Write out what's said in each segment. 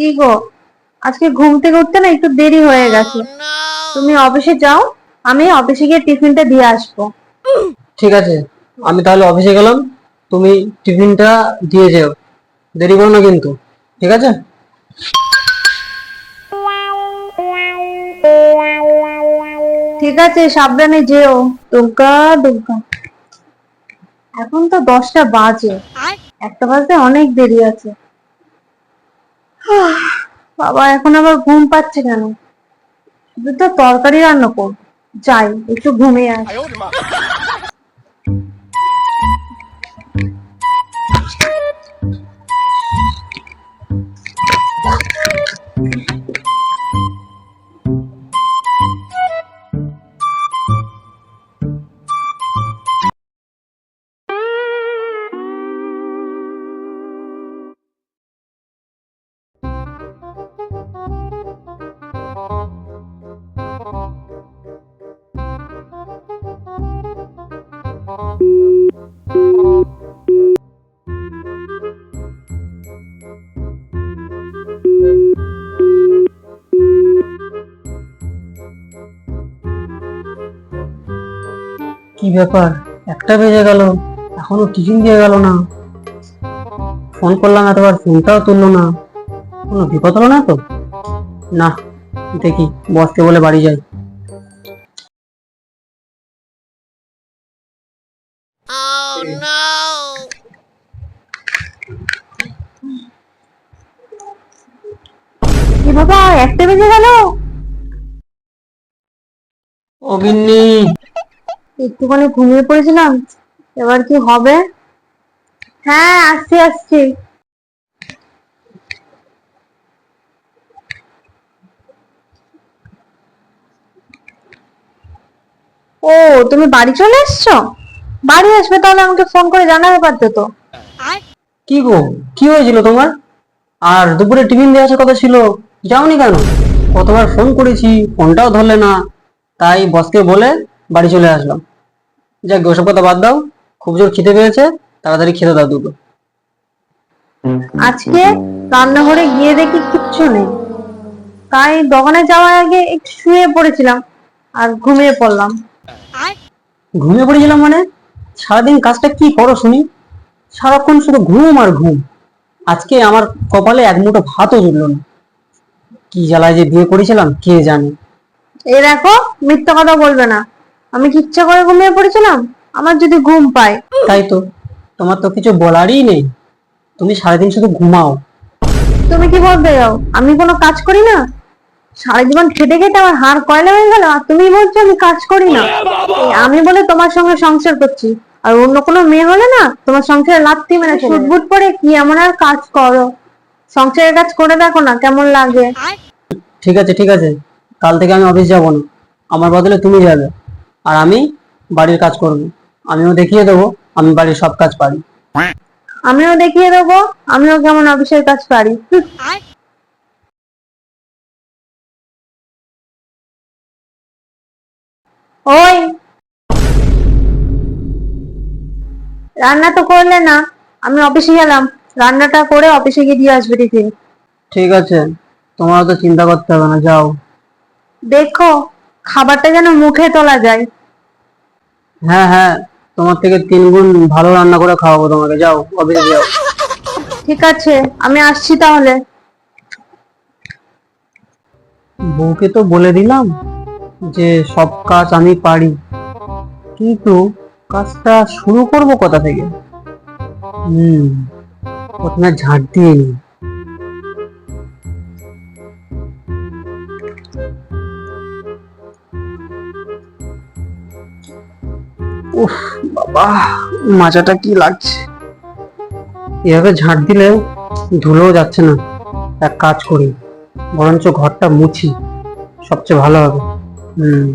কি গো? আজকে ঘুম থেকে উঠতে না একটু দেরি হয়ে গেছে। তুমি অফিসে যাও আমি অফিসে গিয়ে টিফিনটা দিয়ে আসব। ঠিক আছে আমি তাহলে অফিসে গেলাম তুমি টিফিনটা দিয়ে যেও। দেরি করো না কিন্তু ঠিক আছে? ঠিক আছে সাবধানে যেও। দুর্গা দুর্গা। এখন তো দশটা বাজে। একটা বাজতে অনেক দেরি আছে। বাবা এখন আবার ঘুম পাচ্ছে কেন? তো তরকারি রান্না করব। যাই একটু ঘুমিয়ে আস কি ব্যাপার? একটা বেজে গেল। এখনও টিফিন দিয়ে গেল না। ফোন করলাম এতবার ফোনটাও তুললো না। কোনো বিপদ হলো না তো? না দেখি বসকে বলে বাড়ি যাই। কি বাবা একটা বেজে গেল। গিন্নি। একটুখানি ঘুমিয়ে পড়েছিলাম। এবার কি হবে? হ্যাঁ আসছি আসছি। ও, তুমি বাড়ি চলে এসছো? বাড়ি আসবে তাহলে আমাকে ফোন করে জানাবে পারতে তো। কি গো? কি হয়েছিল তোমার? আর দুপুরে টিফিন দিয়ে আসার কথা ছিল, যাওনি কেন? কতবার ফোন করেছি ফোনটাও ধরলে না। তাই বসকে বলে বাড়ি চলে আসলাম। যাক ওসব কথা বাদ দাও। খুব জোর খিদে পেয়েছে তাড়াতাড়ি খেতে দাও দুটো। আজকে রান্নাঘরে গিয়ে দেখি কিচ্ছু নেই। তাই দোকানে যাওয়ার আগে একটু শুয়ে পড়েছিলাম আর ঘুমিয়ে পড়লাম। ঘুমিয়ে পড়েছিলাম মানে? সারাদিন কাজটা কি করো শুনি? সারাক্ষণ শুধু ঘুম আর ঘুম। আজকে আমার কপালে এক মুঠো ভাতও জুটলো না। কি জ্বালায় যে বিয়ে করেছিলাম কে জানে। এই দেখো মিথ্যা কথা বলবে না। আমি কি ইচ্ছা করে ঘুমিয়ে পড়েছিলাম? আমার যদি ঘুম পায়। তাই তো। তোমার তো কিছু বলারই নেই। তুমি সারাদিন শুধু ঘুমাও। তুমি কি বলতে যাও আমি কোনো কাজ করি না? সারা জীবন খেটে খেটে আমার হাড় কয়লা হয়ে গেল আর তুমি বলছো আমি কাজ করি না। এই আমি বলে তোমার সঙ্গে সংসার করছি। আর অন্য কোনো মেয়ে হলে না তোমার সংসারে লাত্তি মেরে সুটবুট পরে কি এমন আর কাজ করো? সংসারের কাজ করে দেখো না কেমন লাগে। ঠিক আছে ঠিক আছে। কাল থেকে আমি অফিস যাব না। আমার বদলে তুমি যাবে। আর আমি বাড়ির কাজ করব। আমিও দেখিয়ে দেবো আমি বাড়ির সব কাজ পারি। আমিও দেখিয়ে দেবো আমিও কেমন অফিসের কাজ পারি। ওই। রান্না তো করলে না আমি অফিসে গেলাম। রান্নাটা করে অফিসে গিয়ে দিয়ে আসবে টিফিন ঠিক আছে তোমার তো চিন্তা করতে হবে না যাও। দেখো। খাবারটা যেন মুখে তোলা যায়। হ্যাঁ হ্যাঁ তোমার থেকে তিন গুণ ভালো রান্না করে খাওয়াবো তোমাকে। যাও অফিসে যাও। ঠিক আছে আমি আসছি তাহলে। বউকে তো বলে দিলাম যে সব কাজ আমি পারি। কিন্তু কাজটা শুরু করব কোথা থেকে? হুম প্রথমে ঝাঁট দিয়ে নি। উফ বাবা মাজাটা কি লাগছে? এভাবে ঝাঁট দিলে ধুলোও যাচ্ছে না। এক কাজ করি বরঞ্চ ঘরটা মুছি সবচেয়ে ভালো হবে। হুম।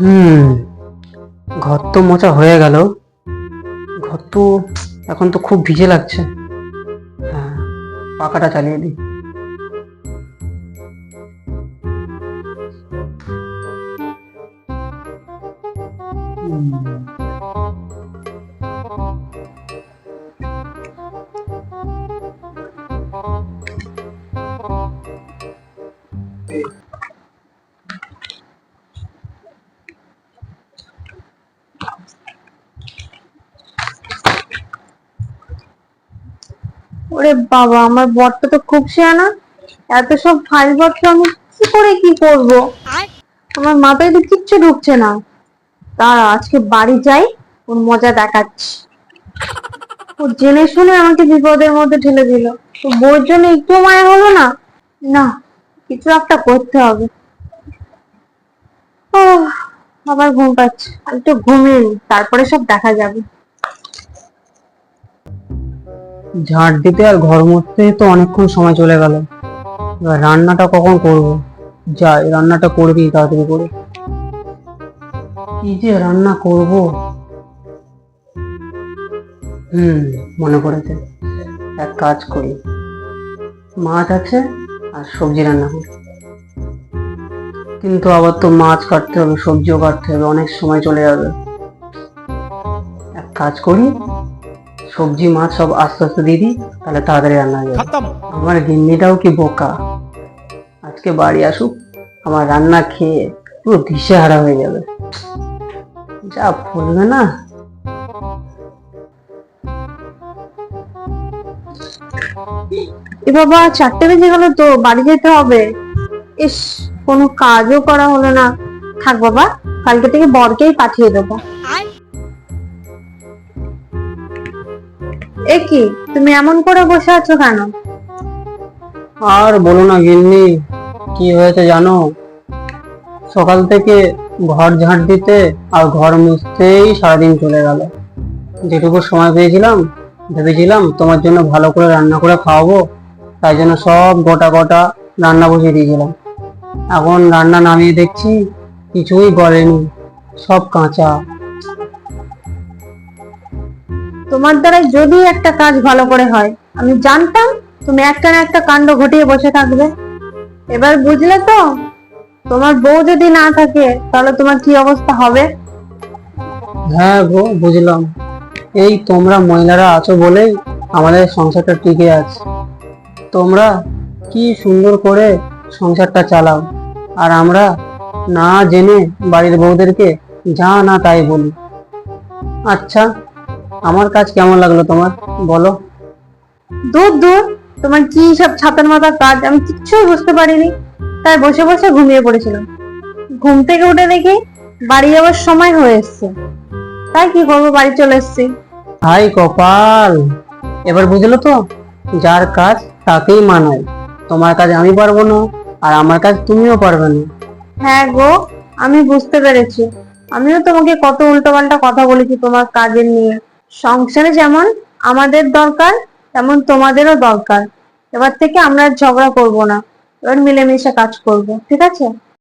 হুম ঘর তো মোচা হয়ে গেল। ঘর তো এখন তো খুব ভিজে লাগছে। হ্যাঁ পাখাটা চালিয়ে দিই। বাবা আমার বরটা তো খুব শেয়ানা। এত সব ফাইল পত্র আমি কি করে কি করব? আমার মাথায় তো কিচ্ছু ঢুকছে না। তারা আজকে বাড়ি যাই ওর মজা দেখাচ্ছি। ও জেনে শুনে আমাকে বিপদের মধ্যে ঠেলে দিল। তো বউর জন্য একটু মায়া হলো না? না কিছু একটা করতে হবে। ওহ, আবার ঘুম পাচ্ছে। একটু ঘুমিয়ে তারপরে সব দেখা যাবে। ঝাঁট দিতে আর ঘর মুছতে তো অনেকক্ষণ সময় চলে গেল। এবার রান্নাটা কখন করব? যাই, রান্নাটা করবি তাড়াতাড়ি করে। কি যে রান্না করব? হুম, মনে পড়েছে। এক কাজ করি। মাছ আছে আর সবজি রান্না করি। কিন্তু আবার তো মাছ কাটতে হবে, সবজিও কাটতে হবে, অনেক সময় চলে যাবে। এক কাজ করি সবজি মাছ সব আস্তে আস্তে দিয়ে দিই তাহলে তাড়াতাড়ি রান্না হয়ে আমার গিন্নিটাও কি বোকা? আজকে বাড়ি আসুক আমার রান্না খেয়ে পুরো দিশেহারা হয়ে যাবে। যা বলবে না। এ বাবা চারটে বেজে গেল তো বাড়ি যেতে হবে। ইস কোনো কাজও করা হলো না। থাক বাবা কালকে থেকে বরকেই পাঠিয়ে দেবো। আই এ কি, তুমি এমন করে বসে আছো কেন? আর বলো না গিন্নি, কি হয়েছে জানো? সকাল থেকে ঘর ঝাঁট দিতে আর ঘর মুছতেই সারাদিন চলে গেল। যেটুকু সময় পেয়েছিলাম, ভেবেছিলাম তোমার জন্য ভালো করে রান্না করে খাওয়াবো, তাই জন্য সব গোটা গোটা রান্না বসিয়ে দিয়েছিলাম। এখন রান্না নামিয়ে দেখছি, কিছুই গলেনি, সব কাঁচা। তোমার দ্বারা যদি একটা কাজ ভালো করে হয়, আমি জানতাম তুমি একটা না একটা কাণ্ড ঘটিয়ে বসে থাকবে। এবার বুঝলে তো? তোমার বউ যদি না থাকে, তাহলে তোমার কি অবস্থা হবে? হ্যাঁ গো, বুঝলাম। এই তোমরা মহিলারা আছো বলেই আমাদের সংসারটা টিকে আছে। তোমরা কি সুন্দর করে সংসারটা চালাও। আর আমরা না জেনে বাড়ির বউদেরকে যা না তাই বলি। আচ্ছা আমার কাজ কেমন লাগল তোমার? বলো। দূর দূর। তোমার কি সব ছাতার মাথা কাজ? আমি কিচ্ছুই বুঝতে পারিনি। তাই বসে বসে ঘুমিয়ে পড়েছিলাম। ঘুম থেকে উঠে দেখি বাড়ি যাওয়ার সময় হয়ে এসছে। তাই কি করব? বাড়ি চলে এসেছি। হাই কপাল। এবার বুঝলো তো যার কাজ তাকেই মানায়। তোমার কাজ আমি পারব না আর আমার কাজ তুমিও পারবে না। হ্যাঁ গো আমি বুঝতে পেরেছি। আমিও তোমাকে কত উল্টোপাল্টা কথা বলেছি তোমার কাজের নিয়ে। সংসারে যেমন আমাদের দরকার, তেমন তোমাদেরও দরকার। এবার থেকে আমরা ঝগড়া করব না। এবার মিলেমিশে কাজ করব, ঠিক আছে?